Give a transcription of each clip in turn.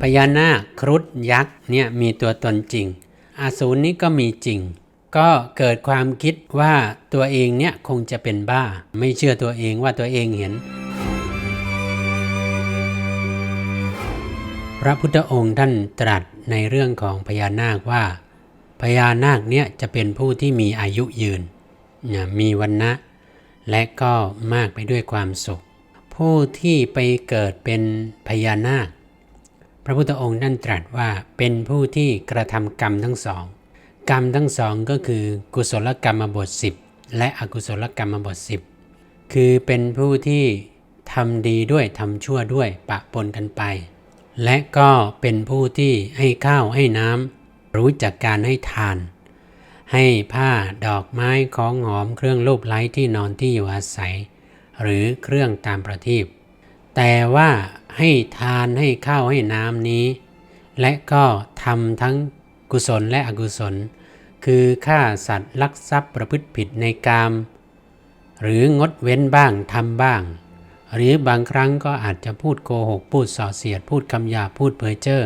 พญานาคครุฑยักษ์เนี่ยมีตัวตนจริง อาสูรนี้ก็มีจริง ก็เกิดความคิดว่าตัวเองเนี่ยคงจะเป็นบ้า ไม่เชื่อตัวเองว่าตัวเองเห็น พระพุทธองค์ท่านตรัสในเรื่องของพญานาคว่า พญานาคเนี่ยจะเป็นผู้ที่มีอายุยืนนะมีวันนะและก็มากไปด้วยความสุข ผู้ที่ไปเกิดเป็นพญานาค พระพุทธองค์ท่นตรัสว่าเป็นผู้ที่กระทำกรรมทั้งสอง กรรมทั้งสองก็คือ กุศลกรรมบท 10 และอกุศลกรรมบท 10 คือเป็นผู้ที่ทำดีด้วยทำชั่วด้วยปะปนกันไป และก็เป็นผู้ที่ให้ข้าวให้น้ำรู้จักการให้ทาน ให้ผ้าดอกไม้ของหอมเครื่องรูปไล้ที่นอนที่อยู่อาศัย หรือเครื่องตามประทีป แต่ว่าให้ทานให้ข้าวให้น้ำนี้ และก็ทำทั้งกุศลและอกุศล คือฆ่าสัตว์ลักทรัพย์ประพฤติผิดในกาม หรืองดเว้นบ้างทำบ้าง หรือบางครั้งก็อาจจะพูดโกหก พูดส่อเสียด พูดคำหยาพูดเพ้อเจ้อ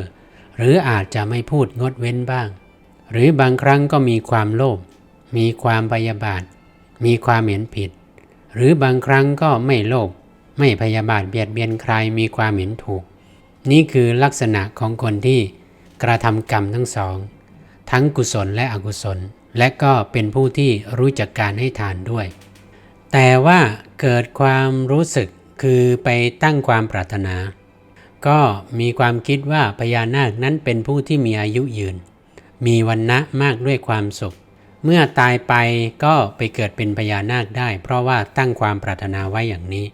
หรืออาจจะไม่พูดงดเว้นบ้าง หรือบางครั้งก็มีความโลภมีความพยาบาท มีความเห็นผิด หรือบางครั้งก็ไม่โลภ ไม่พยาบาทเบียดเบียนใครมีความเห็นถูก นี่คือลักษณะของคนที่กระทำกรรมทั้งสอง ทั้งกุศลและอกุศล และก็เป็นผู้ที่รู้จักการให้ทานด้วย แต่ว่าเกิดความรู้สึกคือไปตั้งความปรารถนา ก็มีความคิดว่าพญานาคนั้นเป็นผู้ที่มีอายุยืน มีวันนะมากด้วยความสุข เมื่อตายไปก็ไปเกิดเป็นพญานาคได้ เพราะว่าตั้งความปรารถนาไว้อย่างนี้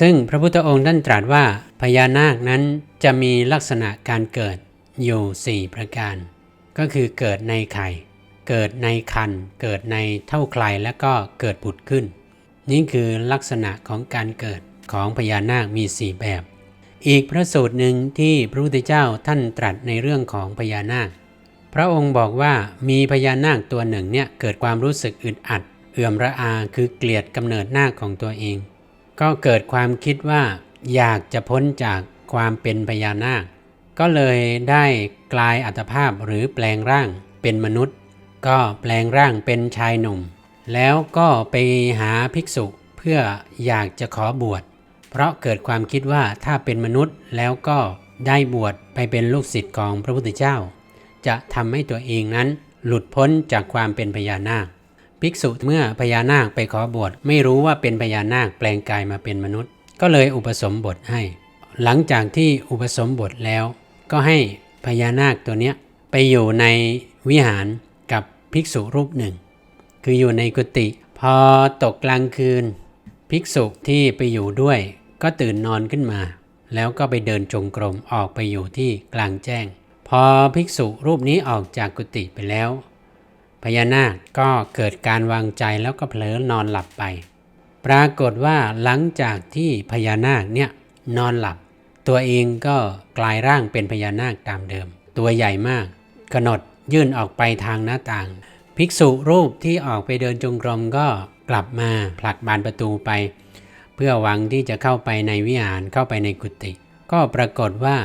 ซึ่งพระพุทธองค์ท่านตรัสว่าพญานาคนั้นจะมีลักษณะการเกิดอยู่ 4 ประการ ก็คือเกิดในไข่ เกิดในคัน เกิดในเท่าใครและก็เกิดผุดขึ้น นี่คือลักษณะของการเกิดของพญานาคมี 4 แบบ อีกพระสูตรหนึ่งที่พระพุทธเจ้าท่านตรัสในเรื่องของพญานาค พระองค์บอกว่ามีพญานาคตัวหนึ่งเนี่ยเกิดความรู้สึกอึดอัด เอื่อมระอาคือเกลียดกำเนิดนาคของตัวเอง ก็เกิดความคิดว่าอยากจะพ้นจากความเป็นพญานาค ก็เลยได้กลายอัตภาพหรือแปลงร่างเป็นมนุษย์ ก็แปลงร่างเป็นชายหนุ่ม แล้วก็ไปหาภิกษุเพื่ออยากจะขอบวช เพราะเกิดความคิดว่าถ้าเป็นมนุษย์แล้วก็ได้บวชไปเป็นลูกศิษย์ของพระพุทธเจ้า จะทำให้ตัวเองนั้นหลุดพ้นจากความเป็นพญานาค ภิกษุเมื่อพญานาคไปขอบวชไม่รู้ว่าเป็นพญานาคแปลงกายมาเป็นมนุษย์ ก็เลยอุปสมบทให้ หลังจากที่อุปสมบทแล้ว ก็ให้พญานาคตัวเนี้ยไปอยู่ในวิหารกับภิกษุรูปหนึ่ง คืออยู่ในกุฏิพอตกกลางคืน ภิกษุที่ไปอยู่ด้วย ก็ตื่นนอนขึ้นมา แล้วก็ไปเดินจงกรมออกไปอยู่ที่กลางแจ้ง พอภิกษุรูปนี้ออกจากกุฏิไปแล้ว พญานาคก็เกิดการวางใจแล้วก็เผลอนอนหลับไป ปรากฏว่าหลังจากที่พญานาคเนี่ยนอนหลับ ตัวเองก็กลายร่างเป็นพญานาคตามเดิม ตัวใหญ่มากกนดยื่นออกไปทางหน้าต่าง ภิกษุรูปที่ออกไปเดินจงกรมก็กลับมาผลักบานประตูไป เพื่อหวังที่จะเข้าไปในวิหารเข้าไปในกุฏิก็ปรากฏว่า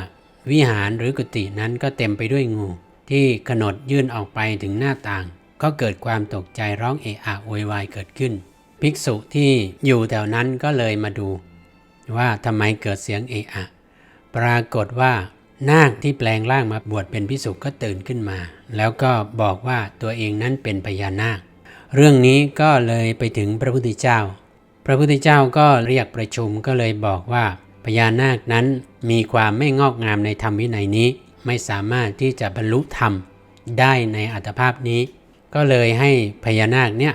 วิหารหรือกุฏินั้นก็เต็มไปด้วยงู ที่กระหนดยื่นออกไปถึงหน้าต่าง ก็เกิดความตกใจร้องเอะอะโวยวายเกิดขึ้น ภิกษุที่อยู่แถวนั้นก็เลยมาดู ว่าทำไมเกิดเสียงเอะอะ ปรากฏว่านาคที่แปลงร่างมาบวชเป็นพิสุก็ตื่นขึ้นมา แล้วก็บอกว่าตัวเองนั้นเป็นพญานาค เรื่องนี้ก็เลยไปถึงพระพุทธเจ้า พระพุทธเจ้าก็เรียกประชุมก็เลยบอกว่าพญานาคนั้นมีความไม่งอกงามในธรรมวินัยนี้ ไม่สามารถที่จะบรรลุธรรมได้ในอัตภาพนี้ ก็เลยให้พญานาคเนี่ย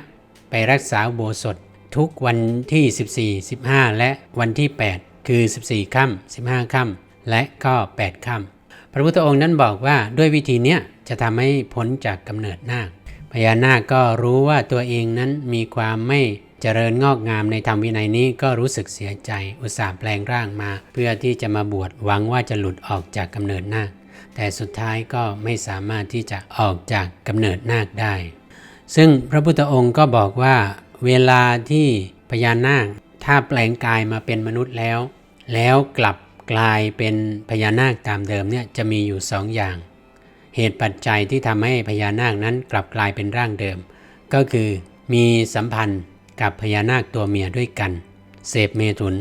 ไปรักษาโบสถทุกวันที่ 14 15 และวันที่ 8 คือ 14ค่ำ15ค่ำและก็ 8ค่ำพระพุทธองค์นั้นบอกว่าด้วยวิธีเนี้ยจะทำให้พ้นจากกำเนิดนาคพญานาคก็รู้ว่าตัวเองนั้นมีความไม่เจริญงอกงามในธรรมวินัยนี้ก็รู้สึกเสียใจอุตส่าห์แปลงร่างมา เพื่อที่จะมาบวชหวังว่าจะหลุดออกจากกำเนิดนาค แต่สุดท้ายก็ไม่สามารถที่จะออกจากกำเนิดนาคได้ ซึ่งพระพุทธองค์ก็บอกว่า เวลาที่พญานาค ถ้าแปลงกายมาเป็นมนุษย์แล้ว แล้วกลับกลายเป็นพญานาคตามเดิมเนี่ยจะมีอยู่สองอย่าง เหตุปัจจัยที่ทำให้พญานาคนั้นกลับกลายเป็นร่างเดิม ก็คือมีสัมพันธ์กับพญานาคตัวเมียด้วยกัน เสพเมถุน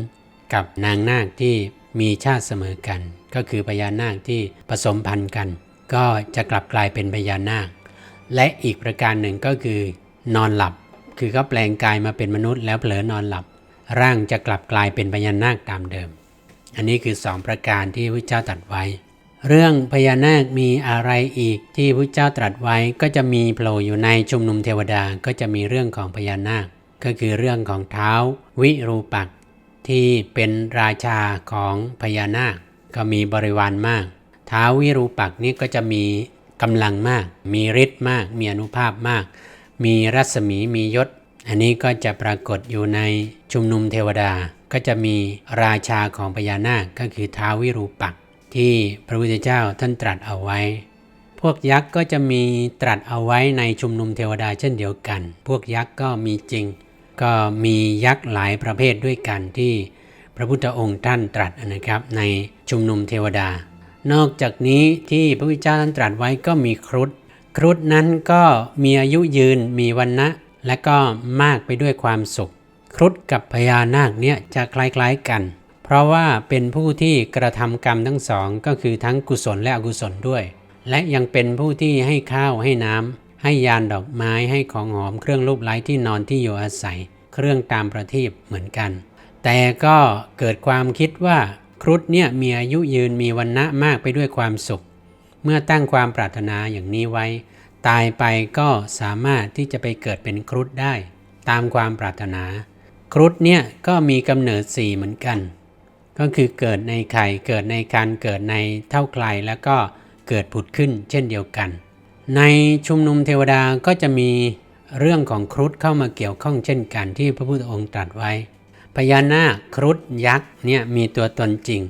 กับนางนาคที่ มีชาติเสมอกัน ก็คือพญานาคที่ผสมพันธุ์กัน ก็จะกลับกลายเป็นพญานาค และอีกประการหนึ่งก็คือนอนหลับ คือเขาแปลงกายมาเป็นมนุษย์แล้วเผลอนอนหลับ ร่างจะกลับกลายเป็นพญานาคตามเดิม อันนี้คือสองประการที่พระเจ้าตรัสไว้ เรื่องพญานาคมีอะไรอีกที่พระเจ้าตรัสไว้ก็จะมีโผล่อยู่ในชุมนุมเทวดาก็จะมีเรื่องของพญานาค ก็คือเรื่องของเท้าวิรูปักษ์ ที่เป็นราชาของพญานาค ก็มีบริวารมาก ท้าววิรูปักษ์นี่ก็จะมีกำลังมาก มีฤทธิ์มาก มีอนุภาพมาก มีรัศมีมียศ อันนี้ก็จะปรากฏอยู่ในชุมนุมเทวดา ก็จะมีราชาของพญานาคก็คือท้าววิรูปักษ์ที่พระพุทธเจ้าท่านตรัสเอาไว้ พวกยักษ์ก็จะมีตรัสเอาไว้ในชุมนุมเทวดาเช่นเดียวกัน พวกยักษ์ก็มีจริง ก็มียักษ์หลายประเภทด้วยกันที่พระพุทธองค์ท่านตรัสนะครับในชุมนุมเทวดา นอกจากนี้ที่พระพุทธเจ้าท่านตรัสไว้ก็มีครุฑครุฑนั้นก็มีอายุยืนมีวันนะและก็มากไปด้วยความสุข ครุฑกับพญานาคเนี่ยจะคล้ายๆกัน เพราะว่าเป็นผู้ที่กระทำกรรมทั้งสอง ก็คือทั้งกุศลและอกุศลด้วย และยังเป็นผู้ที่ให้ข้าวให้น้ำ ให้ยานดอกไม้ให้ของหอมเครื่องรูปไล้ที่นอนที่อยู่อาศัย เครื่องตามประทีปเหมือนกัน แต่ก็เกิดความคิดว่าครุฑเนี่ยมีอายุยืนมีวันนะมากไปด้วยความสุข เมื่อตั้งความปรารถนาอย่างนี้ไว้ ตายไปก็สามารถที่จะไปเกิดเป็นครุฑได้ ตามความปรารถนา ครุฑเนี่ยก็มีกำเนิดสี่เหมือนกัน ก็คือเกิดในไข่เกิดในการเกิดในเท่าไกลแล้วก็เกิดผุดขึ้นเช่นเดียวกัน ในชุมนุมเทวดาก็จะมีเรื่องของครุฑเข้ามาเกี่ยวข้องเช่นกันที่พระพุทธองค์ตรัสไว้ พญานาคครุฑยักษ์เนี่ยมีตัวตนจริง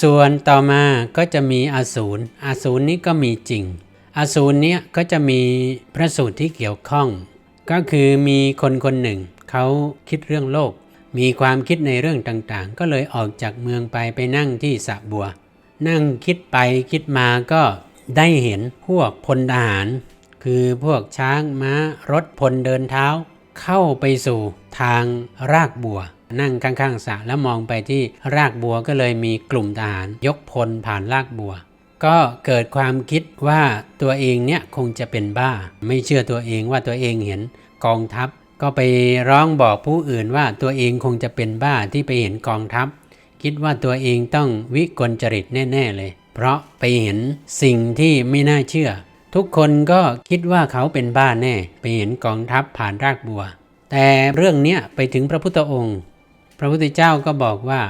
ส่วนต่อมาก็จะมีอสูรอสูรนี้ก็มีจริง อสูรเนี้ยก็จะมีพระสูตรที่เกี่ยวข้อง ก็คือมีคนคนหนึ่งเขาคิดเรื่องโลก มีความคิดในเรื่องต่างๆ ก็เลยออกจากเมืองไปไปนั่งที่สะบัว นั่งคิดไปคิดมาก็ ได้เห็นพวกพลทหาร คือพวกช้างม้ารถพลเดินเท้า เข้าไปสู่ทางรากบัว นั่งข้างๆสระแล้วมองไปที่รากบัวก็เลยมีกลุ่มทหารยกพลผ่านรากบัว ก็เกิดความคิดว่าตัวเองเนี่ยคงจะเป็นบ้า ไม่เชื่อตัวเองว่าตัวเองเห็นกองทัพ ก็ไปร้องบอกผู้อื่นว่าตัวเองคงจะเป็นบ้าที่ไปเห็นกองทัพ คิดว่าตัวเองต้องวิกลจริตแน่ ๆเลย เพราะไปเห็นสิ่งที่ไม่น่าเชื่อ ทุกคนก็คิดว่าเขาเป็นบ้าแน่ ไปเห็นกองทัพผ่านรากบัว แต่เรื่องนี้ไปถึงพระพุทธองค์ พระพุทธเจ้าก็บอกว่า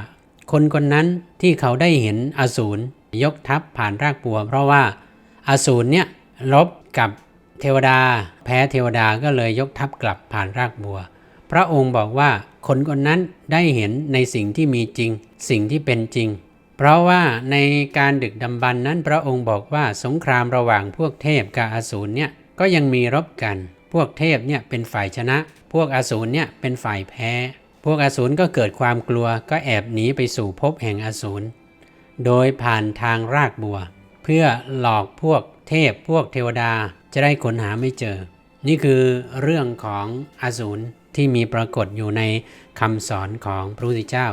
คนคนนั้นที่เขาได้เห็นอสูรยกทัพผ่านรากบัว เพราะว่าอสูรเนี่ยรบกับเทวดา แพ้เทวดาก็เลยยกทัพกลับผ่านรากบัว พระองค์บอกว่าคนคนนั้นได้เห็นในสิ่งที่มีจริง สิ่งที่เป็นจริง เพราะว่าในการดึกดำบรรพ์นั้นพระองค์บอกว่าสงครามระหว่างพวกเทพกับอสูรเนี่ยก็ยังมีรบกัน พวกเทพเนี่ยเป็นฝ่ายชนะ พวกอสูรเนี่ยเป็นฝ่ายแพ้ พวกอสูรก็เกิดความกลัวก็แอบหนีไปสู่ภพแห่งอสูร โดยผ่านทางรากบัว เพื่อหลอกพวกเทพพวกเทวดาจะได้ค้นหาไม่เจอ นี่คือเรื่องของอสูรที่มีปรากฏอยู่ในคำสอนของพระพุทธเจ้า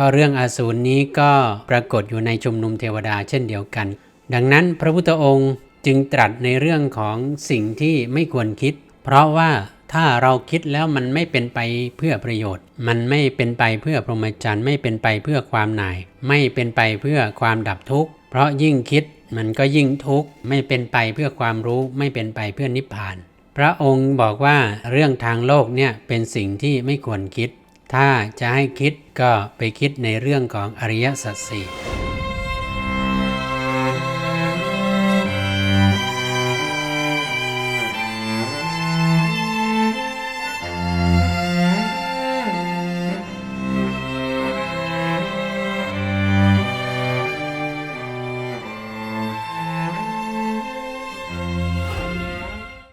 ก็เรื่องอสูรนี้ก็ปรากฏอยู่ในชุมนุมเทวดาเช่นเดียวกัน ดังนั้นพระพุทธองค์จึงตรัสในเรื่องของสิ่งที่ไม่ควรคิด เพราะว่าถ้าเราคิดแล้วมันไม่เป็นไปเพื่อประโยชน์ มันไม่เป็นไปเพื่อพรหมจรรย์ไม่เป็นไปเพื่อความหน่าย ไม่เป็นไปเพื่อความดับทุกข์ เพราะยิ่งคิดมันก็ยิ่งทุกข์ไม่เป็นไปเพื่อความรู้ไม่เป็นไปเพื่อนิพพาน พระองค์บอกว่าเรื่องทางโลกเนี่ยเป็นสิ่งที่ไม่ควรคิด ถ้าจะให้คิดก็ไปคิดในเรื่องของอริยสัจสี่